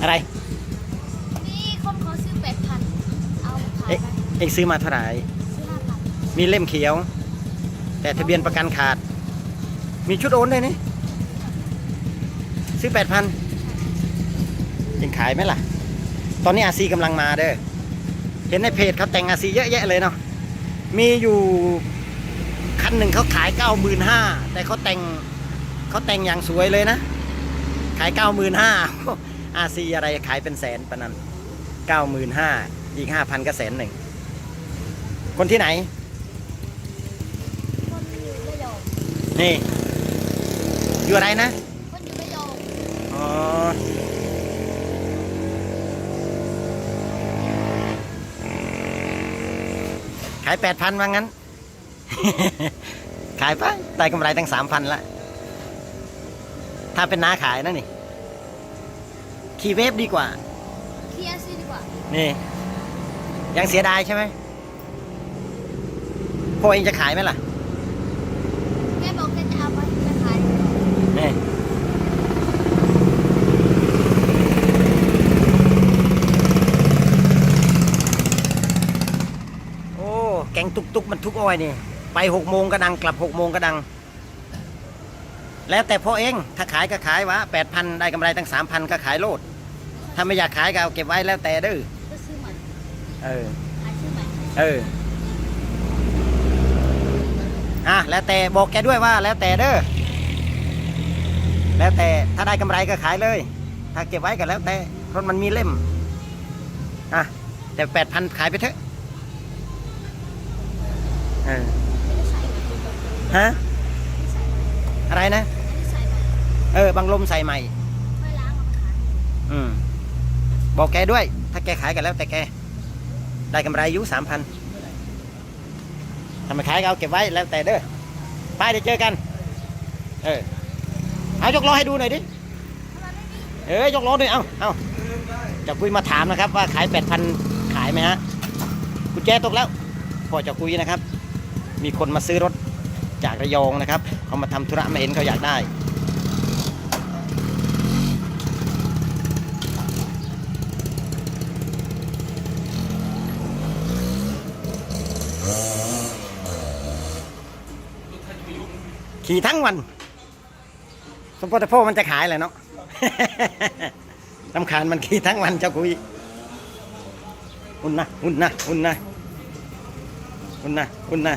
อะไรมีคนเขาซื้อแปดพันเอามาขายเอ๊ะไปเองซื้อมาเท่าไหร่ ซื้อห้าพันมีเล่มเขียว แต่ทะเบียนประกันขาด มีชุดโอนด้วยนี่ ซื้อแปดพันยังขายไหมล่ะ ตอนนี้อาซีกำลังมาเด้อ เห็นในเพจเขาแต่งอาซีเยอะแยะเลยเนาะ มีอยู่คันหนึ่งเขาขายเก้าหมื่นห้าแต่เขาแต่งเขาแต่งอย่างสวยเลยนะ ขายเก้าหมื่นห้า อาซีอะไรขายเป็นแสนปะนั้นเก้าหมื่นห้าอีกห้าพันก็แสนหนึ่ง คนที่ไหน คนอยู่ระยองนี่ อยู่อะไรนะ คนอยู่ระยองอ๋อ ขายแปดพันว่างั้น ขายปะได้กำไรตั้งสามพันละ ถ้าเป็นน้าขายนะนี่ ขี่เวฟดีกว่าเคลียร์ซิดีกว่า นี่ ยังเสียดายใช่ไหมพ่อเองจะขายไหมล่ะแกบอกแกจะเอาไปจะขายนี่โอ้ แกงตุกตุกมันทุกอ้อยนี่ ไปหกโมงก็ดังกลับหกโมงก็ดัง แล้วแต่พ่อเอง ถ้าขายก็ขายวะแปดพันได้กำไรตั้งสามพันก็ขายโลด ถ้าไม่อยากขายก็เอาเก็บไว้แล้วแต่เด้อก็ซื้อใหม่เออขายซื้อใหม่เออ อะ แล้วแต่บอกแกด้วยว่า แล้วแต่เด้อ แล้วแต่ถ้าได้กำไรก็ขายเลย ถ้าเก็บไว้ก็แล้วแต่เพราะมันมีเล่ม อะ แต่แปดพันขายไปเถอะ เออ ไม่ได้ใส่ใหม่ฮะไม่ใส่ใหม่อะไรนะ ไม่ได้ใส่ใหม่เออบังลมใส่ใหม่ ค่อยล้างเอามาขายอืม บอกแกด้วย ถ้าแกขายกันแล้วแต่แก ได้กำไรอยุสามพันถ้าไมขายก็เอาเก็บไว้แล้วแต่เด้อไปเดี๋ยวเจอกัน เออ เอายกล้อให้ดูหน่อยดิ เออยกล้อด้วยเอาเอาจะคุยมาถามนะครับ ว่าขายแปดพันขายไหมฮะกุญแจตกแล้วพอจะคุยนะครับ มีคนมาซื้อรถจากระยองนะครับ เขามาทำธุระมาเห็นเขาอยากได้ ขี่ทั้งวัน สมปโภมันจะขายแหละเนาะลำคาญมันขี่ทั้งวันเจ้ากุยหุ่นนะหุ่นนะหุ่นนะหุ่นนะหุ่นนะ